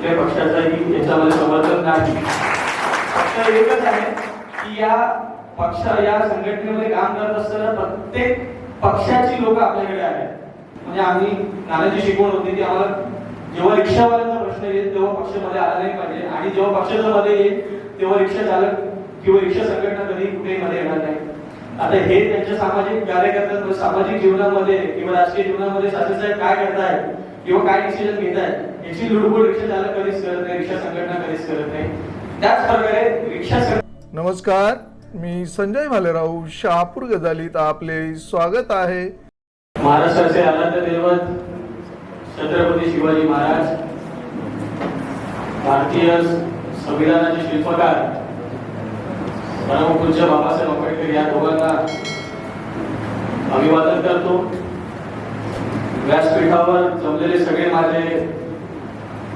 कुठल्या पक्षाचाही याच्यामध्ये समर्थन नाही. फक्त एकच आहे की या पक्ष या संघटनेमध्ये काम करत असताना प्रत्येक पक्षाची लोक आपल्याकडे आहेत. म्हणजे आम्ही नानाची शिकवण होती की आम्हाला जेव्हा रिक्षावाल्यांचा प्रश्न येईल तेव्हा पक्षामध्ये आला नाही पाहिजे. आणि जेव्हा पक्षाच्या मध्ये येईल तेव्हा रिक्षा चालक किंवा रिक्षा संघटना कधी कुठेही मध्ये येणार नाही. आता हे त्यांच्या सामाजिक कार्यकर्त्यांमध्ये सामाजिक जीवनामध्ये किंवा राजकीय जीवनामध्ये साहेब काय करतायत किंवा काय डिसिजन घेत आहेत याची लुडबुड रिक्षा चालक कधीच करत नाही रिक्षा संघटना कधीच करत नाही. त्याच प्रकारे रिक्षा नमस्कार मी संजय भालेराव शहापूर गजालीत आपले स्वागत आहे. महाराष्ट्राचे आराध्य दैवत छत्रपती शिवाजी महाराज भारतीय संविधानाचे शिल्पकार परमपूज्य बाबासाहेब आंबेडकर या दोघांना अभिवादन करतो. व्यासपीठावर जमलेले सगळे माझे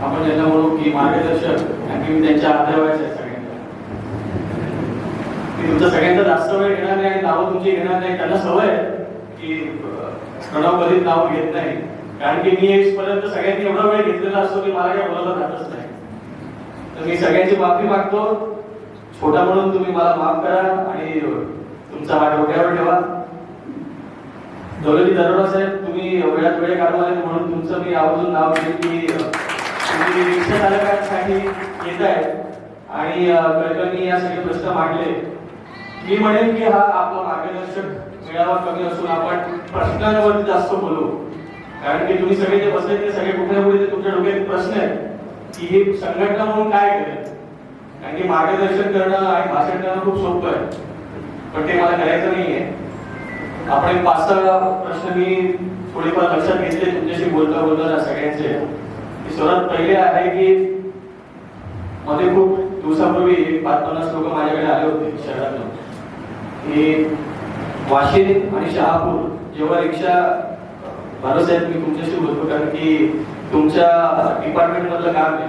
आपण ज्यांना म्हणू की मार्गदर्शक आणि मी त्यांच्या आदरवायचे आहे सगळ्यांना. मी तुमचा सगळ्यांचा जास्त वेळ घेणार नाही नावं तुमची घेणार नाही. त्यांना सवय आहे की अं, प्रणव कधीच नाव घेत नाही. कारण की मी पर्यंत सगळ्यांनी एवढा वेळ घेतलेला असतो की मला काही बोलायला जातच नाही. तर मी सगळ्यांची माफी मागतो. छोटा म्हणून तुम्ही मला माफ करा आणि तुमचा हा डोक्यावर ठेवा. दौलती दरोडा साहेब तुम्ही एवढ्यात वेळ काढवाले म्हणून तुमचं मी आवर्जून नाव घेईन की तुम्ही रिक्षा चालकांसाठी येत आहे आणि कळकळनी या सगळे प्रश्न मांडले. मी म्हणेन की हा आपला मार्गदर्शक मेळावा कमी असून आपण प्रश्नांवरती जास्त बोलू. कारण की तुम्ही सगळे जे बसले ते सगळे कुठे ना कुठे तुमच्या डोक्यात प्रश्न आहेत. की हे संघटना म्हणून काय करेल कारण की मार्गदर्शन करणं आणि भाषण करणं खूप सोपं आहे. पण ते मला करायचं नाहीये. आपण एक पाच सहा प्रश्न मी थोडेफार लक्षात घेतले तुमच्याशी बोलता बोलताना सगळ्यांचे. की सर्वात पहिले आहे की मध्ये खूप दिवसापूर्वी पाच पन्नास लोक माझ्याकडे आले होते शहरातून. की वाशिम आणि शहापूर जेव्हा रिक्षा भारतसाहेब मी तुमच्याशी बोलतो कारण की तुमच्या डिपार्टमेंट मधलं काम आहे.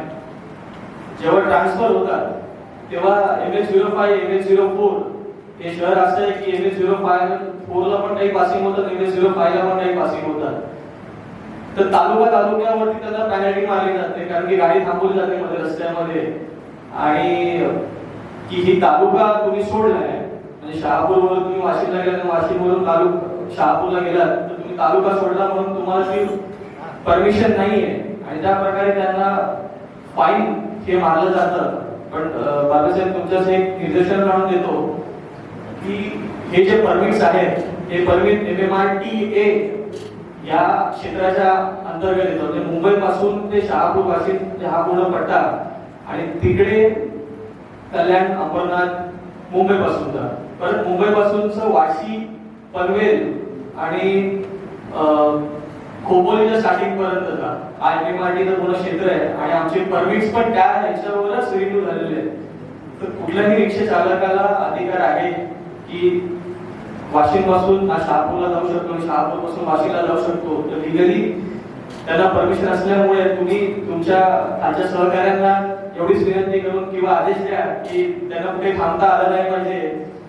जेव्हा ट्रान्सफर होतात तेव्हा M S zero five M S zero four हे शहर असं आहे की एम एस झिरो फाय फोरला पण काही पासिंग होतात इथे झिरो फायला पण काही पासिंग होतात तर तालुका तालुक्यावरती त्यांना पॅनल्टी मारली जाते कारण की गाडी थांबवली जाते मध्ये रस्त्यामध्ये. आणि की ही तालुका तुम्ही सोडलाय म्हणजे शहापूरवरून तुम्ही वाशिमला गेला तर वाशिमवरून तालुका शहापूरला गेलात तर तुम्ही तालुका सोडला म्हणून तुम्हाला ती परमिशन नाहीये. आणि त्या प्रकारे त्यांना फाईन हे मारलं जातं. पण बाबासाहेब तुमच्याच एक निदर्शन काढून देतो. की हे जे परमिट्स आहेत ते permit M M R T A या क्षेत्राच्या अंतर्गत येतो म्हणजे मुंबईपासून ते शहापूर वाशिम हा पूर्ण पट्टा आणि तिकडे कल्याण अंबरनाथ मुंबईपासून तर परत मुंबई पासूनच वाशी पनवेल आणि अं, खोपोलीच्या स्टार्टिंग हा एम एम आर टी पूर्ण क्षेत्र आहे आणि आमचे परमिट्स पण त्या ह्याच्यावरच रिन्यू झालेले आहेत. तर कुठल्याही रिक्षा चालकाला अधिकार आहे की वाशिमपासून हा शहापूरला जाऊ शकतो आणि शहापूरपासून वाशीला जाऊ शकतो. तर लिगली त्यांना परमिशन असल्यामुळे तुम्ही तुमच्या खालच्या सहकाऱ्यांना एवढीच विनंती करून किंवा आदेश द्या की त्यांना कुठे थांबता आलं नाही पाहिजे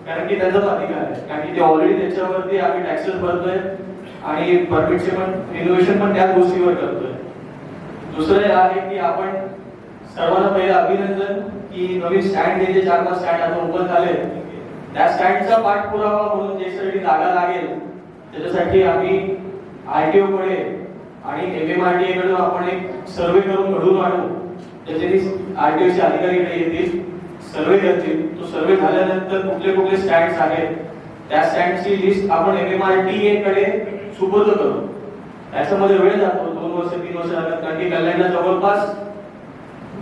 कारण की त्यांचाच अधिकार आहे. कारण की ते ऑलरेडी त्याच्यावरती आम्ही टॅक्सेस भरतोय आणि परमिटचे पण रिनोव्हेशन पण त्याच गोष्टीवर करतोय. दुसरं हे आहे की आपण सर्वांना पहिलं अभिनंदन की नवीन स्टँड जे चार पाच स्टँड आता ओपन झाले त्या स्टँडचा पाठपुरावा म्हणून जे सगळी जागा लागेल त्याच्यासाठी आम्ही आय टी ओकडे आणि एम एम आर टी एकडून आपण एक सर्वे करून घडून आणू. त्याच्यानी टी ओचे अधिकारी इकडे येतील सर्वे करतील. तो सर्वे झाल्यानंतर कुठले कुठले स्टँड आहेत त्या स्टँडची लिस्ट आपण एम एम आर टी कडे सुपूर्द करू. त्याच्यामध्ये वेळ जातो दोन वर्ष तीन वर्ष लागतात. कारण की कल्याणला जवळपास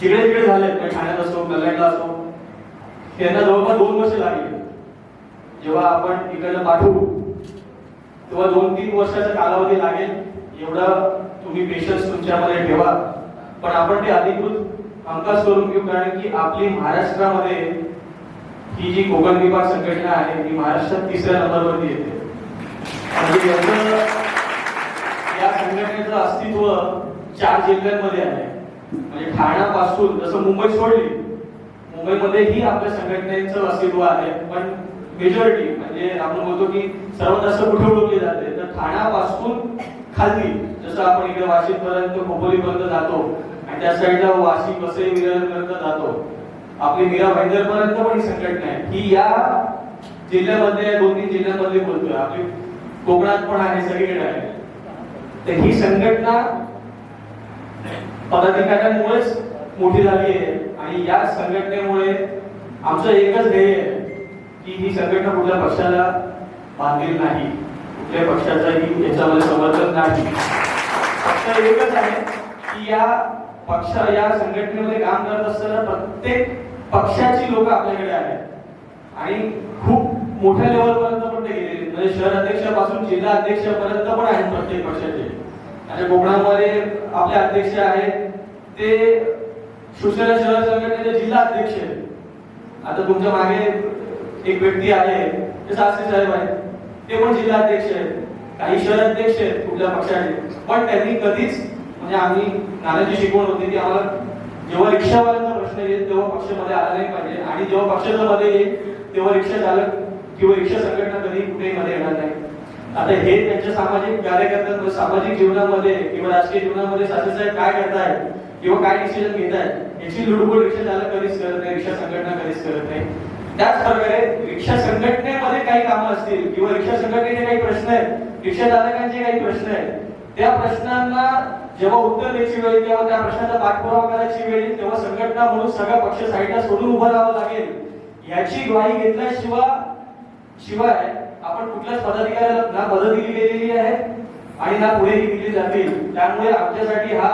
जिकडे तिकडे झाले ठाण्यात असो कल्याणला असो त्यांना जवळपास दोन वर्ष लागले. जेव्हा आपण इकडनं पाठवू तेव्हा दोन तीन वर्षाचा कालावधी लागेल. एवढा तुम्ही पेशन्स तुमच्यामध्ये ठेवा. पण आपण ते अधिकृत हमखास करून घेऊ कारण की आपली महाराष्ट्रामध्ये ही जी कोकण विभाग संघटना आहे ती महाराष्ट्रात तिसऱ्या नंबरवरती येते. म्हणजे या संघटनेचं अस्तित्व चार जिल्ह्यांमध्ये आहे. म्हणजे ठाण्यापासून जसं मुंबई सोडली मुंबईमध्येही आपल्या संघटनेचं अस्तित्व आहे पण मेजॉरिटी म्हणजे आपण बोलतो की सर्वात जास्त कुठे ओळखली जाते. तर ठाण्यापासून खाली जसं आपण इकडे वाशिम पर्यंत खोपोली पर्यंत जातो आणि त्या साईडला वाशी वसई मिरजपर्यंत पर्यंत जातो. आपली मीरा भाईंदर पर्यंत पण ही संघटना आहे ही या जिल्ह्यामध्ये दोन तीन जिल्ह्यांमध्ये बोलतोय. आपली कोकणात पण आहे सगळीकडे आहे. तर ही संघटना पदाधिकाऱ्यांमुळेच मोठी झाली आहे. आणि या संघटनेमुळे आमचं एकच ध्येय आहे. की ही संघटना कुठल्या पक्षाला बांधील नाही कुठल्या पक्षाचाही याच्यामध्ये समर्थन नाही. फक्त एकच आहे की या पक्ष या संघटनेमध्ये काम करत असताना प्रत्येक पक्षाची लोक आपल्याकडे आहेत आणि खूप मोठ्या लेवलपर्यंत पण ते गेलेले म्हणजे शहर अध्यक्षापासून जिल्हा अध्यक्षापर्यंत पण आहेत प्रत्येक पक्षाचे. आणि कोकणामध्ये आपले अध्यक्ष आहेत. ते शिवसेना शहर संघटनेचे जिल्हा अध्यक्ष आहेत. आता तुमच्या मागे एक व्यक्ती आहे ते शास्त्री साहेब आहेत. ते पण जिल्हाध्यक्ष आहेत. काही शहर अध्यक्ष आहेत कुठल्या पक्षाचे. पण त्यांनी कधीच म्हणजे आम्ही नानाची शिकवण होती की आम्हाला जेव्हा रिक्षावाल्यांचा प्रश्न येईल तेव्हा पक्षामध्ये आला नाही पाहिजे. आणि जेव्हा पक्षाच्या मध्ये येईल तेव्हा रिक्षा चालक किंवा रिक्षा संघटना कधी कुठेही मध्ये येणार नाही. आता हे त्यांच्या सामाजिक कार्यकर्त्यांमध्ये सामाजिक जीवनामध्ये किंवा राजकीय जीवनामध्ये शास्त्री साहेब काय करतायत किंवा काय डिसिजन घेत आहेत याची लुडबुड रिक्षा चालक कधीच करत नाही रिक्षा संघटना कधीच करत नाही. त्याच प्रकारे रिक्षा संघटनेमध्ये काही कामं असतील किंवा रिक्षा संघटनेचे काही प्रश्न आहेत रिक्षा चालकांचे काही प्रश्न आहेत त्या प्रश्नांना जेव्हा उत्तर द्यायची वेळ किंवा तेव्हा त्या प्रश्नाचा पाठपुरावा करायची वेळ येईल, तेव्हा संघटना म्हणून सगळा पक्ष साईडला सोडून उभं राहावं लागेल. याची ग्वाही घेतल्याशिवाय शिवाय आपण कुठल्याच पदाधिकाऱ्याला ना मदत दिली गेलेली आहे आणि ना पुढेही दिली जातील. त्यामुळे आमच्यासाठी हा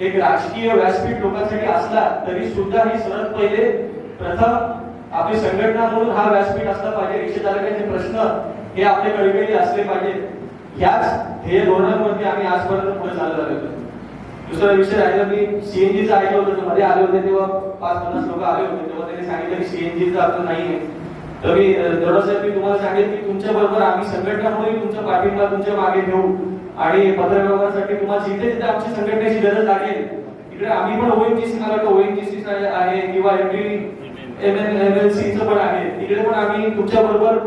एक राजकीय व्यासपीठ लोकांसाठी असला तरी सुद्धा ही सर्वात पहिले प्रथम आपली संघटना म्हणून हा व्यासपीठ असला पाहिजे रिक्षाचालकांचे प्रश्न हे आपले कळकळी असले पाहिजेत. ह्याच हे धोरणांवरती आम्ही आजपर्यंत पुढे चालत आलो होतो. दुसरा विषय राहिला मी सीएनजीचं ऐकलं होतं मध्ये आले होते तेव्हा पाच पन्नास लोक आले होते तेव्हा त्यांनी सांगितलं की सीएनजीचं आपलं नाही तर मी तेवढं साहेब मी तुम्हाला सांगेन की तुमच्या बरोबर आम्ही संघटना म्हणून तुमचा पाठिंबा तुमच्या मागे घेऊ आणि पत्रव्यवहारासाठी तुम्हाला जिथे जिथे आमची संघटनेची गरज लागेल. तिकडे आम्ही पण ओएनजीसी मला वाटतं ओएनजीसी आहे किंवा MD M N M L सीचं पण आहे. तिकडे पण आम्ही तुमच्या बरोबर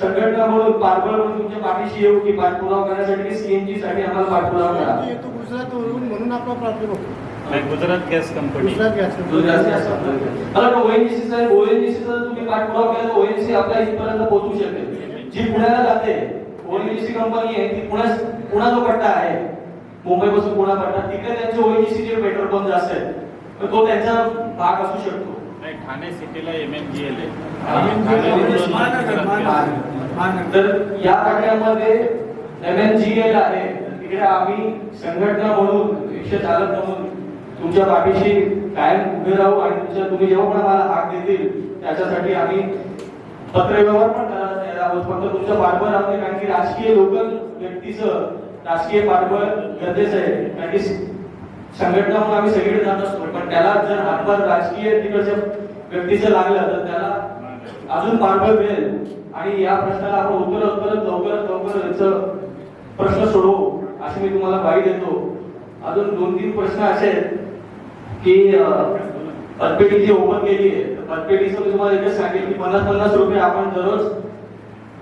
संघटना म्हणून पाठबळ म्हणून तुमच्या पाठीशी येऊ की पाठपुरावा करण्यासाठी सीएनजी साठी आम्हाला पाठपुरावा करा. गुजरातवरून म्हणून आपला प्रॉब्लेम होतो नाही, Gujarat gas company. Gujarat gas Gujarat gas company. मला ओएनजीसी चा ओएनजीसी जर तुम्ही पाठपुरावा केला तर ओएनजीसी आपल्या इथपर्यंत पोहोचू शकेल. जी पुण्याला जाते ओएनजीसी कंपनी आहे ती पुण्यात पुणा जो पट्टा आहे. मुंबईपासून पुणा पट्टा तिकडे त्यांचे ओएनजीसी चे पेट्रोल पंप जास्त आहेत. तर तो त्यांचा भाग असू शकतो. नाही Thane सिटीला M N G L MNGL Mahanagar. तर या पट्ट्यामध्ये एम एन जी एल आहे. तिकडे आम्ही संघटना म्हणून रिक्षा चालक म्हणून तुमच्या पाठीशी कायम उभे राहू आणि तुमच्या तुम्ही जेव्हा पण आम्हाला हाक देतील त्याच्यासाठी आम्ही पत्रव्यवहार पण करायला तयार आहोत. फक्त तुमचं पाठबळ नये कारण की राजकीय लोकल व्यक्तीचं राजकीय पाठबळ गरजेचं आहे. कारण की संघटना म्हणून आम्ही सगळीकडे जात असतो. पण त्याला जर हातभार राजकीय तिकडच्या व्यक्तीचं लागलं तर त्याला अजून पाठबळ मिळेल. आणि या प्रश्नाला आपण उत्तर उत्तर लवकरात लवकर याचं प्रश्न सोडवू अशी मी तुम्हाला बाई देतो. अजून दोन तीन प्रश्न असे आहेत की अं, जी ओपन केली आहे तर मी तुम्हाला एकच सांगेल की पन्नास पन्नास रुपये आपण दररोज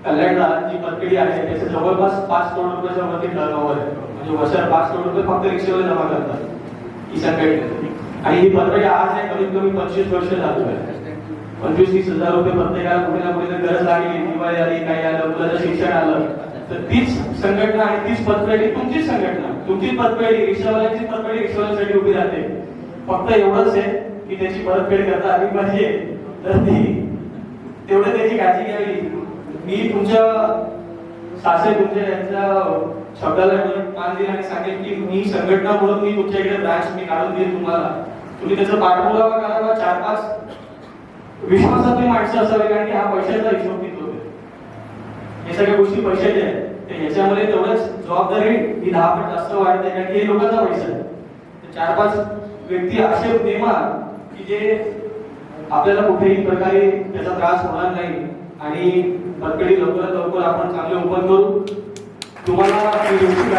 कल्याणला जी पतपेढी आहे त्याचं जवळपास पाच करोड रुपयाच्या वरती टर्नओव्हर आहे. म्हणजे वर्षाला पाच करोड रुपये फक्त रिक्षेवर जमा करतात. ही संघटना आणि ही पत्र आज नाही कमीत कमी पंचवीस वर्ष चालू आहे पंचवीस तीस हजार रुपये पत्रिकाला कुठे ना कुठे गरज लागली दिवाळी आली काही आलं मुलाचं शिक्षण आलं. तर तीच संघटना आणि तीच पतपेढी तुमचीच संघटना. तुमचीच पतपेढी रिक्षावाल्यांची पतपेढी रिक्षावाल्यांसाठी उभी राहते. फक्त एवढंच आहे की त्याची परतफेड करता आली पाहिजे. तर ती तेवढं त्याची काळजी घ्यावी. मी तुमच्या सासे तुमच्या यांच्या शब्दाला मी मान दिला आणि सांगेन की मी संघटना म्हणून मी तुमच्या इकडे ब्रांच मी काढून देईन तुम्हाला. तुम्ही त्याचा पाठपुरावा करावा चार पाच विश्वासातली माणसं असावी कारण की हा पैशाचा हिशोब घेत होते हे सगळ्या गोष्टी पैशाच्या आहेत. तर ह्याच्यामध्ये तेवढंच जबाबदारी ही दहा पट जास्त वाढते कारण की हे लोकांचा पैसा आहे. चार पाच व्यक्ती असे नेमा की जे आपल्याला कुठेही प्रकारे त्याचा त्रास होणार नाही आणि पतपेढी लवकरात लवकर आपण चांगले ओपन करू. तुम्हाला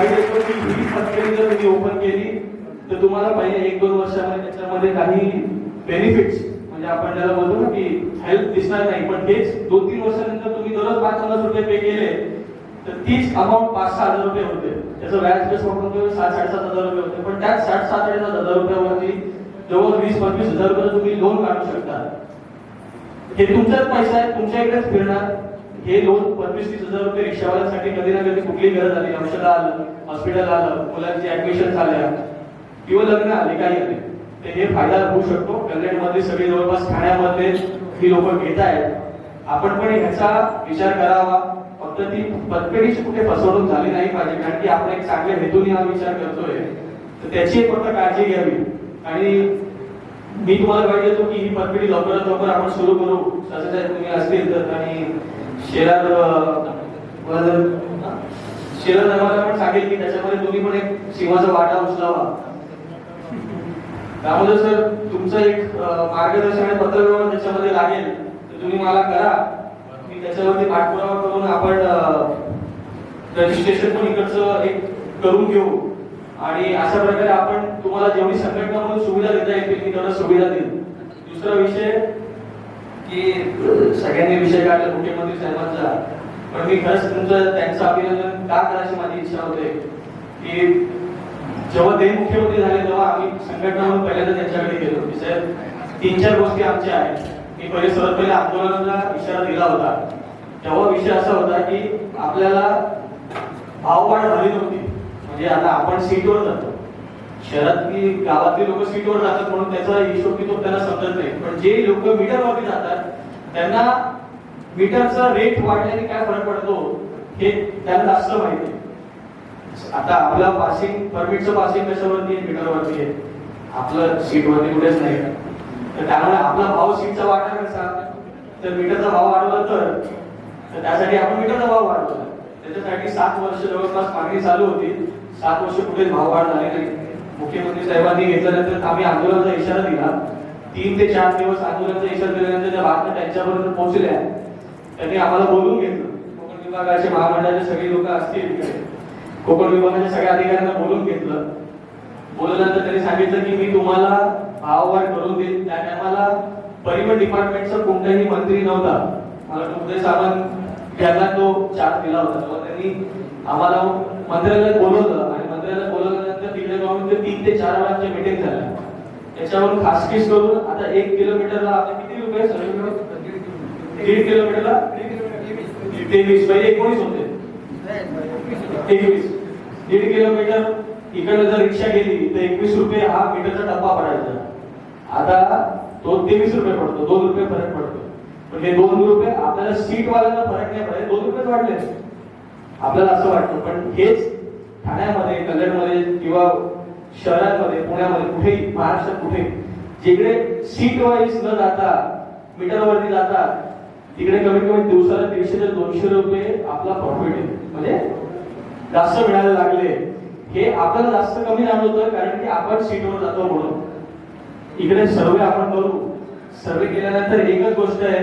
देतो की ही जर तुम्ही ओपन केली तर तुम्हाला पहिले एक दोन वर्षामध्ये त्याच्यामध्ये काही बेनिफिट्स म्हणजे आपण त्याला बोलतो ना की हेल्प दिसणार नाही पण तेच दोन तीन वर्षानंतर तुम्ही दररोज पाच पन्नास रुपये पे केले तर तीच अमाऊंट पाच सहा हजार रुपये होते. त्याचं व्याज बेस म्हणून सात साडेसात हजार रुपये होते. पण त्याच साठ सात साडेसात हजार रुपयावरती जवळ वीस पंचवीस हजार रुपये तुम्ही लोन काढू शकता. हे तुमचाच पैसा आहे तुमच्या इकडेच फिरणार. हे लोन पंचवीस तीस हजार रुपये रिक्षावाल्यांसाठी कधी ना कधी कुठली गरज आली औषधं आलं हॉस्पिटल आलं मुलांची ऍडमिशन झाल्या किंवा लग्न आले काही आले तर हे फायदा होऊ शकतो. कल्याणमध्ये सगळे जवळपास ठाण्यामध्ये ही लोक घेत आहेत आपण पण ह्याचा विचार करावा. फक्त ती पतपेढीची कुठे फसवणूक झाली नाही पाहिजे कारण की आपण एक चांगल्या हेतूने हा विचार करतोय. तर त्याची एक फक्त काळजी घ्यावी. आणि मी तुम्हाला पाहिजे की ही पतपेढी लवकरात लवकर आपण सुरू करू. तसेच तुम्ही असतील तर. आणि शेरार शेरार धर्माला पण सांगेल की त्याच्यामध्ये तुम्ही पण एक सिंहाचा वाटा उचलावा. त्यामध्ये सर तुमचं एक मार्गदर्शन आणि पत्रव्यवहार त्याच्यामध्ये लागेल. तर तुम्ही मला करा. मी त्याच्यावरती पाठपुरावा करून आपण रजिस्ट्रेशन पण इकडचं एक करून घेऊ. आणि अशा प्रकारे आपण तुम्हाला जेवढी संघटना म्हणून सुविधा देता येतील मी तेवढा सुविधा देईल. दुसरा विषय की सगळ्यांनी विषय काढला मुख्यमंत्री साहेबांचा. पण मी खरंच तुमचं त्यांचं अभिनंदन का करायची माझी इच्छा होते की जेव्हा ते मुख्यमंत्री झाले तेव्हा आम्ही संघटना म्हणून पहिल्यांदा त्यांच्याकडे गेलो की साहेब तीन चार गोष्टी आमच्या आहेत. मी पहिले सर्वात पहिले आंदोलनाला इशारा दिला होता. तेव्हा विषय असा होता की आपल्याला भाववाढ झाली नव्हती. म्हणजे आता आपण सीटवर जातो. शहरातली गावातली लोक सीटवर जातात म्हणून त्याचा हिशोब कितो त्यांना समजत नाही. पण जे लोक मीटरवरती जातात त्यांना मीटरचा रेट वाढल्याने काय फरक पडतो हे त्यांना जास्त माहिती आहे. आता आपला पासिंग परमिटचं पासिंग कशावरती मीटरवरती आहे आपलं सीटवरती कुठेच नाही. तर त्यामुळे आपला भाव सीटचा वाढला कसा? तर मीटरचा भाव वाढवला तर? तर त्यासाठी आपण मीटरचा भाव वाढवला. त्याच्यासाठी सात वर्ष जवळपास मागणी चालू होती. सात वर्ष कुठेच भाव वाढ झाले नाही. मुख्यमंत्री साहेबांनी घेतल्यानंतर आम्ही आंदोलनाचा इशारा दिला. तीन ते चार दिवस आंदोलनाचा इशारा दिल्यानंतर त्या बातम्या त्यांच्यापर्यंत पोहोचल्या. त्यांनी आम्हाला बोलून घेतलं. कोकण विभागाचे महामंडळाचे सगळे लोक असतील कोकण विभागाच्या सगळ्या अधिकाऱ्यांना बोलून घेतलं बोलल्यानंतर त्यांनी सांगितलं की मी तुम्हाला भाववाढ करून देईन त्या टायमाला परिवहन डिपार्टमेंटचा कोणताही मंत्री नव्हता मला कुठे सावंत यांना तो चार्ज दिला होता तेव्हा त्यांनी आम्हाला मंत्र्यालयात बोलवलं आणि मंत्र्यालयात बोलवल्यानंतर तिकडे जाऊन ते तीन ते चार वेळाच्या मीटिंग झाल्या त्याच्यावरून खासगीच करून आता एक किलोमीटरला आपले किती रुपये सर दीड किलोमीटरला तेवीस पहिले एकोणीस होते तेवीस दीड किलोमीटर इकडे जर रिक्षा गेली तर एकवीस रुपये हा मीटरचा डब्बा पडायचा. आता तो तेवीस रुपये पडतो दोन रुपये फरक पडतो. पण हे दोन रुपये आपल्याला सीट वाल्याला फरक नाही पडत दोन रुपये वाढले. आपल्याला असं वाटतं पण हेच ठाण्यामध्ये कल्याणमध्ये किंवा शहरांमध्ये पुण्यामध्ये कुठेही महाराष्ट्रात कुठे जिकडे सीट वाईज न जाता मीटरवरती जातात तिकडे कमीत कमी दिवसाला दीडशे ते दोनशे रुपये आपला प्रॉफिट आहे. म्हणजे जास्त मिळायला लागले. हे आपल्याला जास्त कमी जाणवतं कारण की आपण सीटवर जातो म्हणून. इकडे सर्वे आपण करू. सर्वे केल्यानंतर एकच गोष्ट आहे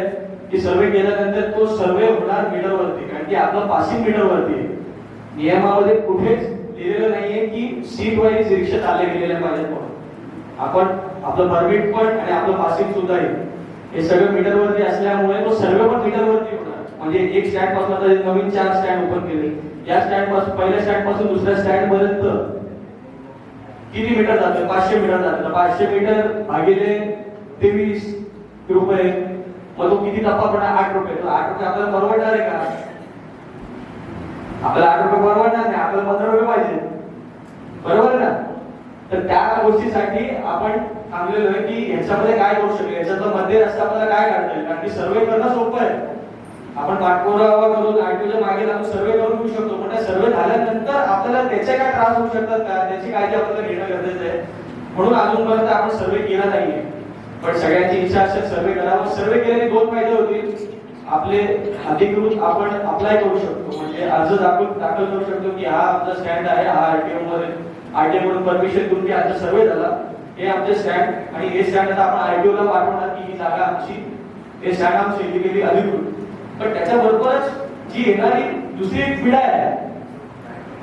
की सर्वे केल्यानंतर तो सर्वे होणार मीटरवरती कारण की आपलं पासिंग मीटरवरती नियमामध्ये कुठेच लिहिलेलं नाहीये की सीट वाईज रिक्षा चालले गेलेल्या पाहिजेत म्हणून. आपण आपलं परमिट पण आणि आपलं पासिंग सुद्धा हे सगळं मीटरवरती असल्यामुळे तो सर्वे पण मीटरवरती होणार. म्हणजे एक स्टँडपासून आता नवीन चार स्टँड ओपन केले. या स्टँडपासून पहिल्या स्टँडपासून दुसऱ्या स्टँड पर्यंत किती मीटर जातं? पाचशे मीटर जातं. पाचशे मीटर भागिले तेवीस रुपये. मग तो किती टप्पा पडणार आठ रुपये. तो आठ रुपये आपल्याला परवडणार आहे का? आपल्याला आठ रुपये परवडणार नाही. आपल्याला पंधरा रुपये पाहिजे. बरोबर ना? तर त्या गोष्टीसाठी आपण थांबलेलो आहे की ह्याच्यामध्ये काय करू शकेल? याच्यातलं मध्य रस्ता आपल्याला काय काढता येईल? कारण की सर्वे करणं सोपं आहे. आपण पाठपुरावा करून आरटीओच्या मागे लागून सर्वे करून घेऊ शकतो. पण त्या सर्वे झाल्यानंतर आपल्याला त्याचे काय त्रास होऊ शकतात का? त्याची काळजी आपल्याला घेणं गरजेचं आहे. म्हणून अजूनपर्यंत आपण सर्वे केला नाहीये. पण सगळ्यांची इच्छा असेल सर्वे करावा. सर्वे केल्याने दोन फायदे होतील. आपले अधिकृत आपण अप्लाय करू शकतो. म्हणजे अर्ज दाखल दाखल करू शकतो की हा आमचा स्टँड आहे. हा आरटीओ मध्ये आरटीओ कडून परमिशन घेऊन की आमचा सर्वे झाला. हे आमचे स्टँड आणि हे स्टँड आता आपण आरटीओ ला पाठवणार की ही जागा आमची हे स्टँड आमची इलिगली अधिकृत. पण त्याच्याबरोबरच जी येणारी दुसरी एक पिढा आहे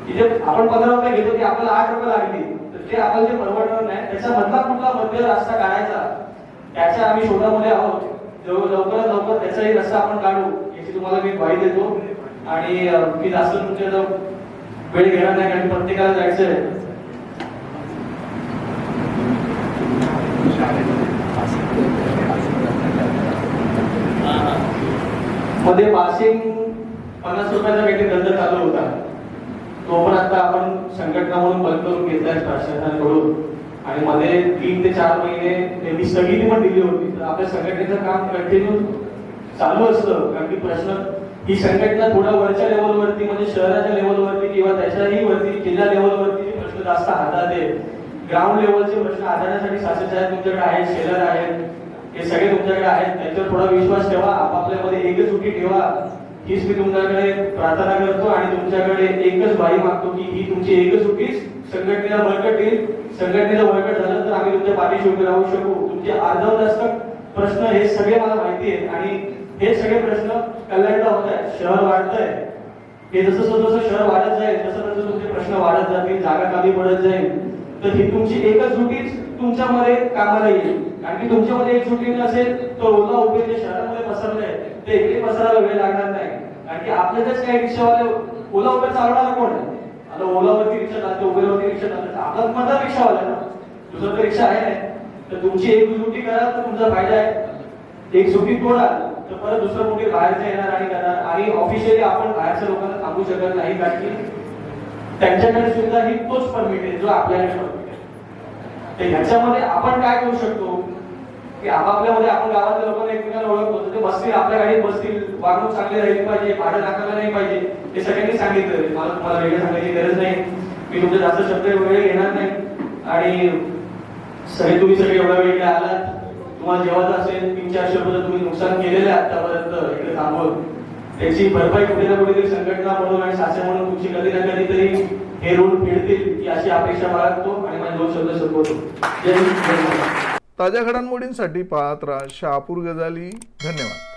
की जे आपण पंधरा रुपये घेतो ती आपल्याला आठ रुपये लागली तर ते आपल्याला जे परवडणार नाही त्याचा मधला कुठला मध्य रस्ता काढायचा त्याच्या आम्ही शोधामध्ये आहोत. लवकरात लवकर त्याचाही रस्ता आपण काढू याची तुम्हाला मी ग्वाही देतो. आणि मी जास्त तुमच्या जर वेळ घेणार नाही कारण प्रत्येकाला जायचंय. मध्ये पासिंग पन्नास रुपयाचा काहीतरी दंड चालू होता. तो पण आता आपण संघटना म्हणून बंद करून घेतलाय प्रशासनाकडून आणि मध्ये तीन ते चार महिने त्यांनी स्थगिती पण दिली होती. तर आपल्या संघटनेचं काम कंटिन्यू चालू असतं. कारण की प्रश्न ही संघटना थोड्या वरच्या लेवलवरती म्हणजे शहराच्या लेवलवरती किंवा त्याच्याही वरती जिल्हा लेवलवरती प्रश्न जास्त हाताळते ग्राउंड लेवलचे प्रश्न हाताळण्यासाठी शासन आहेत तुमच्याकडे आहेत शेलर आहेत. हे सगळे तुमच्याकडे आहेत. त्यांच्यावर थोडा विश्वास ठेवा. आपापल्यामध्ये एकच चुकी ठेवा. हीच मी तुमच्याकडे प्रार्थना करतो आणि तुमच्याकडे एकच बाई मागतो की ही तुमची एकच चुकीच संघटनेला बळकट येईल संघटनेला बळकट झालं तर आम्ही तुमच्या पाठीशी उभे राहू शकू. तुमचे अर्धवट असतात प्रश्न हे सगळे मला माहिती आहेत. आणि हे सगळे प्रश्न कल्याणला होत आहेत. शहर वाढतंय. हे जसं जसं शहर वाढत जाईल तसं तसं तुमचे प्रश्न वाढत जातील जागा कमी पडत जाईल. तर ही तुमची एकच जुटीच तुमच्यामध्ये कामाला येईल कारण की तुमच्यामध्ये एक जुटी नसेल तर ओला उभे जे शहरामध्ये पसरले ते इकडे पसरायला वेळ लागणार नाही. कारण की आपल्यातच काही रिक्षावाले ओला उबेर चालवणार कोण आहे? आता ओलावरती रिक्षा चालते उबेरवरती रिक्षा चालते. आपला मधला रिक्षावाला आहे ना. दुसरं तर रिक्षा आहे. नाही तर तुमची एक जुटी करा तर तुमचा फायदा आहे. एक सुटी तोडाल तर परत दुसरं कुठे बाहेरचं येणार आणि करणार आणि ऑफिशियली आपण बाहेरच्या लोकांना थांबू शकत नाही कारण की त्यांच्याकडे सुद्धा ही तोच परमिट आहे जो आपल्याकडे परमिट तर ह्याच्यामध्ये आपण काय करू शकतो? की आपापल्यामध्ये आपण गावातल्या लोकांना एकमेकांना ओळखतो. तर ते बसतील आपल्या गाडीत बसतील. वागणूक चांगली राहिली पाहिजे भाडं टाकायला नाही पाहिजे. हे सगळ्यांनी सांगितलं. मला तुम्हाला वेगळं सांगायची गरज नाही. मी तुमचे जास्त शब्द वेळ घेणार नाही. आणि सगळे तुम्ही सगळे एवढा वेळ काय आलात. तुम्हाला जेवायचं असेल तीन चार शब्द तुम्ही नुकसान केलेलं आहे आतापर्यंत. इकडे थांबवत त्याची भरपाई कुठे ना कुठेतरी संघटना म्हणून आणि शासन म्हणून तुमची कधी ना कधीतरी हे रूल फेडतील ही अशी अपेक्षा बाळगतो आणि माझे दोन शब्द संपवतो. ताज्या घडामोडींसाठी पाहत राहा शहापूर गजाली. धन्यवाद.